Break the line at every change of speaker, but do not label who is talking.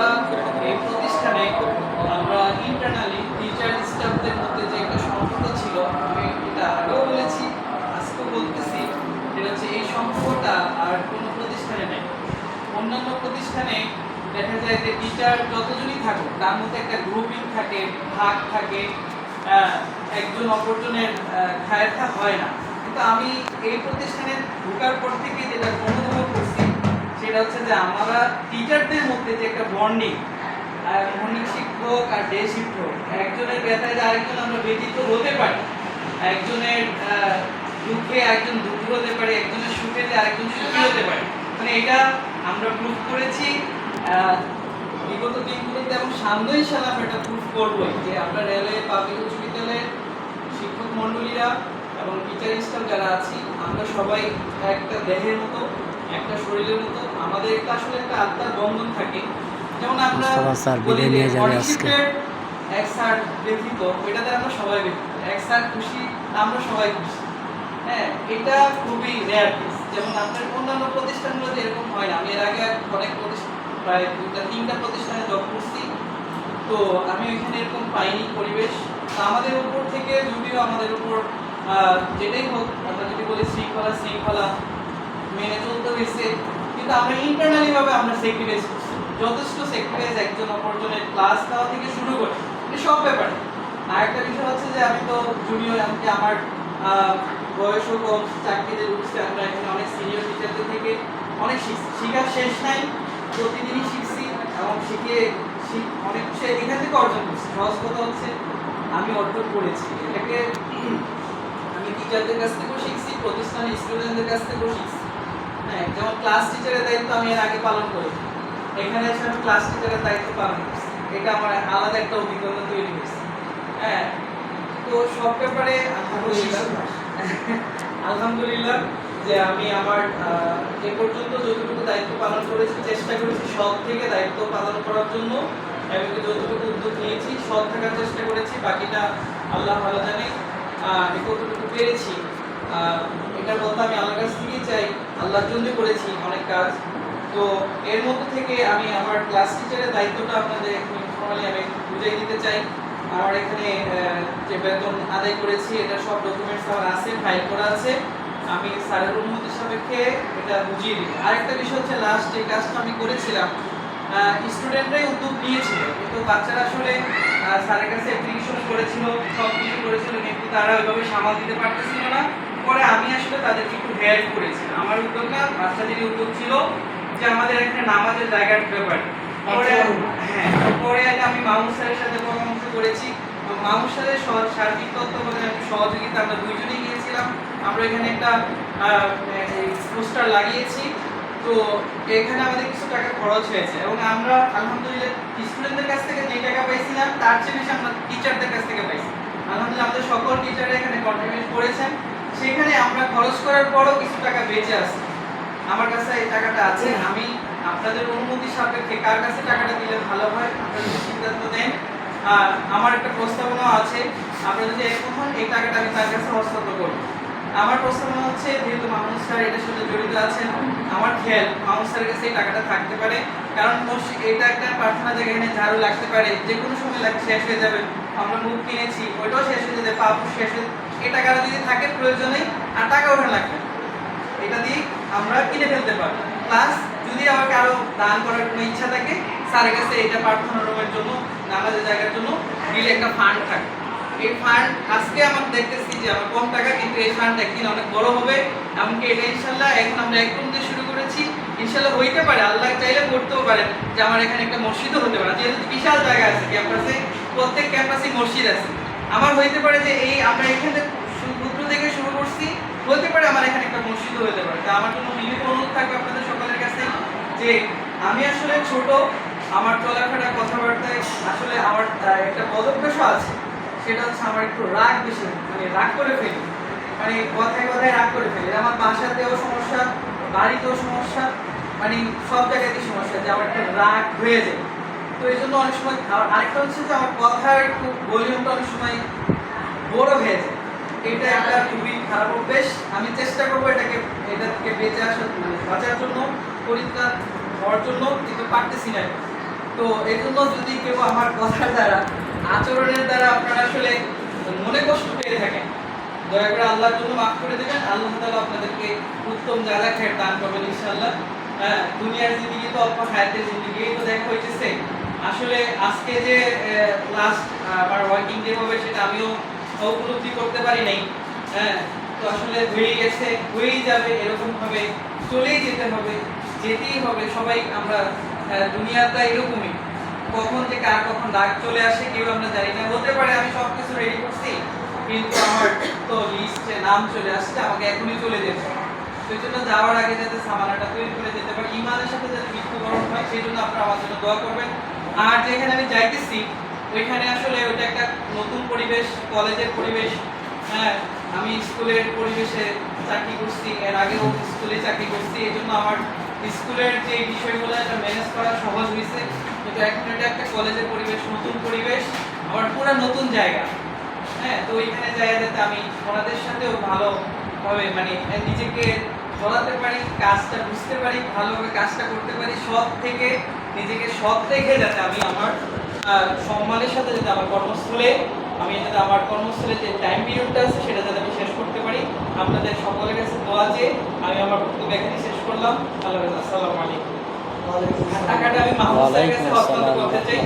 আমরা এই প্রতিষ্ঠানে আমরা ইন্টারনালি টিচার স্টাফদের মধ্যে যে একটা সম্পর্ক ছিল, আমি এটা আগেও বলেছি, আজকেও বলতেছি, সেটা হচ্ছে এই সম্পর্কটা আর কোনো প্রতিষ্ঠানে নেই। অন্যান্য প্রতিষ্ঠানে দেখা যায় যে টিচার যতজনই থাকুক, তার মধ্যে একটা গ্রুপিং থাকে, ভাগ থাকে একজন অপরজনের খায়টা হয় না। কিন্তু আমি এই প্রতিষ্ঠানে ঢোকার পর থেকে যেটা করছি সেটা হচ্ছে যে আমরা টিচারদের মধ্যে যে একটা বন্ডিং মর্নিং শিক্ষক আর ডে শিক্ষক একজনের ব্যথায় যে আরেকজন আমরা ব্যতীত হতে পারি, একজনের দুঃখে একজন দুঃখী হতে পারে, একজনের সুখে যে আরেকজন সুখী হতে পারে। মানে এটা আমরা প্রুফ করেছি বিগত দিনগুলোতে এবং সামনেই সাল আমরা এটা প্রুফ করবোই যে আমরা রেলওয়ে পাবলিক উচ্চ বিদ্যালয়ের শিক্ষক মণ্ডলীরা এবং টিচার স্টাফ যারা আছি, আমরা সবাই একটা দেহের মতো একটা শরীরের মতো। আমাদের একটা আসলে একটা আত্মার বন্ধন থাকে। যেমন আমরা
স্যার বিদায় নিয়ে যাবে আজকে।
এক স্যার ব্যতীত ওইটাতে আমরা সবাই ব্যতীত এক স্যার খুশি আমরা সবাই খুশি। হ্যাঁ এটা খুবই রেয়ার কেস যেমন আপনার অন্যান্য প্রতিষ্ঠানগুলোতে এরকম হয় না। আমি এর আগে অনেক প্রতিষ্ঠান প্রায় দুটা তিনটা প্রতিষ্ঠানে জব করছি। তো আমি ওইখানে এরকম পাইনি পরিবেশ। আমাদের উপর থেকে যদিও আমাদের উপর আহ, যেটাই হোক আমরা যদি বলি শৃঙ্খলা শৃঙ্খলা মেনে চলতে হয়েছে। কিন্তু আমরা ইন্টারনালি ভাবে আমরা স্যাক্রিফাইস করছি। যথেষ্ট স্যাক্রিফাইস একজন অপরজনের ক্লাস নেওয়া থেকে শুরু করে। সব ব্যাপারে। আর একটা বিষয় হচ্ছে যে আমি তো জুনিয়র এমনকি আমার আহ, বয়সও কম চাকরিতে উঠছে আমরা এখানে অনেক সিনিয়র টিচারদের থেকে অনেক শেখার শেষ নাই। প্রতিদিনই শিখছি এবং শিখ- অনেক কিছু এখান থেকে অর্জন করছি। সহজ কথা হচ্ছে আমি অর্জন করেছি। এটাকে আমি টিচারদের কাছ থেকেও শিখছি প্রতিষ্ঠানের স্টুডেন্টদের কাছ থেকেও শিখছি। হ্যাঁ যেমন ক্লাস টিচারের দায়িত্ব আমি এর আগে পালন করেছি। এখানে এসে আমি ক্লাস টিচারের দায়িত্ব পালন করছি। এটা আমার আলাদা একটা অভিজ্ঞতা তৈরি হয়েছে। হ্যাঁ তো সব ব্যাপারে আলহামদুলিল্লাহ যে আমি আমার এ পর্যন্ত যতটুকু দায়িত্ব পালন করেছি, চেষ্টা করেছি সব থেকে দায়িত্ব পালন করার জন্য এবং যতটুকু উদ্যোগ নিয়েছি সব থাকার চেষ্টা করেছি, বাকিটা আল্লাহ ভালো জানে। আমি কতটুকু পেরেছি এটার কথা আমি আল্লাহর কাছ চাই আল্লাহর জন্য করেছি অনেক কাজ। তো এর মধ্যে থেকে আমি আমার ক্লাস টিচারের দায়িত্বটা আপনাদের ইনফর্মালি আমি বুঝিয়ে দিতে চাই। আমার এখানে যে বেতন আদায় করেছি, এটা সব ডকুমেন্টস আমার আছে ফাইল করা আছে। আমি স্যারের অনুমতি সাপেক্ষে এটা বুঝিয়ে দিই। আরেকটা বিষয় হচ্ছে লাস্ট যে কাজটা আমি করেছিলাম স্টুডেন্টরাই উদ্যোগ নিয়েছিল। কিন্তু বাচ্চারা আসলে স্যারের কাছে অ্যাপ্লিকেশন করেছিল সব কিছু করেছিল, কিন্তু তারা ওইভাবে সামাল দিতে পারতেছিল না। পরে আমি আসলে তাদেরকে একটু হেল্প করেছি। আমার উদ্যোগটা বাচ্চাদেরই উদ্যোগ ছিল যে আমাদের এখানে নামাজের জায়গার ব্যাপার। পরে হ্যাঁ পরে আমি মামুন স্যারের সাথে পরামর্শ করেছি। মামুন স্যারের সার্বিক তত্ত্বাবধানে একটু সহযোগিতা আমরা দুইজনেই গিয়েছিলাম। আমরা এখানে একটা পোস্টার লাগিয়েছি। তো এখানে আমাদের কিছু টাকা খরচ হয়েছে। এবং আমরা আলহামদুলিল্লাহ স্টুডেন্টদের কাছ থেকে যে টাকা পাইছিলাম তার চেয়ে বেশি আমরা টিচারদের কাছ থেকে পাইছি। আলহামদুলিল্লাহ আমাদের সকল টিচাররা এখানে কন্ট্রিবিউট করেছেন। সেখানে আমরা খরচ করার পরও কিছু টাকা বেঁচে আছে। আমার কাছে এই টাকাটা আছে। আমি আপনাদের অনুমতি সাপেক্ষে কার কাছে টাকাটা দিলে ভালো হয় আপনারা সিদ্ধান্ত নেন। আর আমার একটা প্রস্তাবনা আছে। আপনারা যদি হন এই টাকাটা আমি তার কাছে হস্তান্তর করব। আমার প্রস্তাবনা হচ্ছে যেহেতু মাহমুদ স্যার এটার সাথে জড়িত আছেন আমার খেয়াল মাহমুদ স্যারের কাছে এই টাকাটা থাকতে পারে। কারণ এটা একটা প্রার্থনা জায়গা এখানে ঝাড়ু লাগতে পারে। যে কোনো সময় লাগ শেষ হয়ে যাবে। আমরা মুখ কিনেছি ওইটাও শেষ হয়ে যেতে পাপ শেষ হয়ে এই যদি থাকে প্রয়োজনেই আর টাকা লাগবে এটা দিয়ে আমরা কিনে ফেলতে প্লাস যদি আমাকে আরও দান করার কোনো ইচ্ছা থাকে স্যারের কাছে এটা প্রার্থনা রুমের জন্য জায়গার জন্য দিলে একটা ফান্ড থাকে। এই ফান্ড আজকে আমার দেখতেছি যে আমার কম টাকা, কিন্তু এই ফান্ড একদিন অনেক বড় হবে। এমনকি এটা ইনশাল্লাহ এখন আমরা একদম দিয়ে শুরু করেছি। ইনশাল্লাহ হইতে পারে, আল্লাহ চাইলে করতেও পারেন যে আমার এখানে একটা মসজিদও হতে পারে। যেহেতু বিশাল জায়গা আছে ক্যাম্পাসে প্রত্যেক ক্যাম্পাসে মসজিদ আছে। আমার হইতে পারে যে এই আমরা এখানে সূত্র থেকে শুরু করছি হতে পারে আমার এখানে একটা মসজিদও হতে পারে। তা আমার জন্য বিনীত অনুরোধ থাকবে আপনাদের সকলের কাছে যে আমি আসলে ছোট, আমার চলাফেরা কথাবার্তায় আসলে আমার একটা পদভ্যাসও আছে, সেটা হচ্ছে আমার একটু রাগ বেশি মানে রাগ করে ফেলি। মানে কথায় কথায় রাগ করে ফেলি। আমার বাসাতেও সমস্যা, বাড়িতেও সমস্যা মানে সব জায়গাতেই সমস্যা, যে আমার একটা রাগ হয়ে যায়। তো এই জন্য অনেক সময় আর আরেকটা হচ্ছে যে আমার কথার একটু ভলিউমটা অনেক সময় বড় হয়ে যায়। এটা একটা খুবই খারাপ অভ্যেস। আমি চেষ্টা করব এটাকে এটা থেকে বেঁচে আসার মানে বাঁচার জন্য পরিত্রাণ হওয়ার জন্য, কিন্তু পারতেছি না। তো এই জন্য যদি কেউ আমার কথার দ্বারা, আচরণের দ্বারা আপনারা আসলে মনে কষ্ট পেয়ে থাকেন, দয়া করে আল্লাহর জন্য মাফ করে দেবেন। আল্লাহ তাআলা আপনাদেরকে উত্তম জায়গা খেয়ে দান করবেন ইনশাআল্লাহ। হ্যাঁ দুনিয়ার জিন্দগি তো অল্প, হায়াতের জিন্দগি তো দেখা হইতেছে। আসলে আজকে যে লাস্ট আমার ওয়ার্কিং ডে হবে সেটা আমিও উপলব্ধি করতে পারি নাই। হ্যাঁ তো আসলে হয়ে গেছে, হয়েই যাবে, এরকম ভাবে চলেই যেতে হবে, যেতেই হবে, সবাই আমরা দুনিয়াটা এরকমই। কখন যে কার কখন ডাক চলে আসে কেউ আমরা জানি না। হতে পারে আমি সব কিছু রেডি করছি, কিন্তু আমার তো লিস্টে নাম চলে আসছে, আমাকে এখনই চলে যেতে হবে। সেই জন্য যাওয়ার আগে যাতে সামানাটা তৈরি করে যেতে পারি, ইমানের সাথে যাতে মৃত্যুবরণ হয়, সেই জন্য আপনারা আমার জন্য দোয়া করবেন। আর যেখানে আমি যাইতেছি, ওইখানে আসলে ওইটা একটা নতুন পরিবেশ, কলেজের পরিবেশ। হ্যাঁ আমি স্কুলের পরিবেশে চাকরি করছি, এর আগেও স্কুলে চাকরি করছি এই জন্য আমার স্কুলের যে বিষয়গুলো, এটা ম্যানেজ করা সহজ হয়েছে। কিন্তু এখন এটা একটা কলেজের পরিবেশ, নতুন পরিবেশ আমার পুরো নতুন জায়গা। হ্যাঁ তো ওইখানে জায়গা যাতে আমি ওনাদের সাথেও ভালোভাবে মানে নিজেকে চলাতে পারি, কাজটা বুঝতে পারি, ভালোভাবে কাজটা করতে পারি। সব থেকে নিজেকে সৎ রেখে যাতে আমি আমার সম্মানের সাথে যাতে আমার কর্মস্থলে আমি যাতে আমার কর্মস্থলে যে টাইম পিরিয়ডটা আছে সেটা যাতে আমি শেষ করতে পারি। আপনাদের সকলের কাছে দোয়া যে আমি আমার বক্তব্য এখানে শেষ করলাম। আল্লাহ। আসসালামু আলাইকুম। টাকাটা আমি মাহমুদ স্যারের কাছে হস্তান্তর করতে চাই।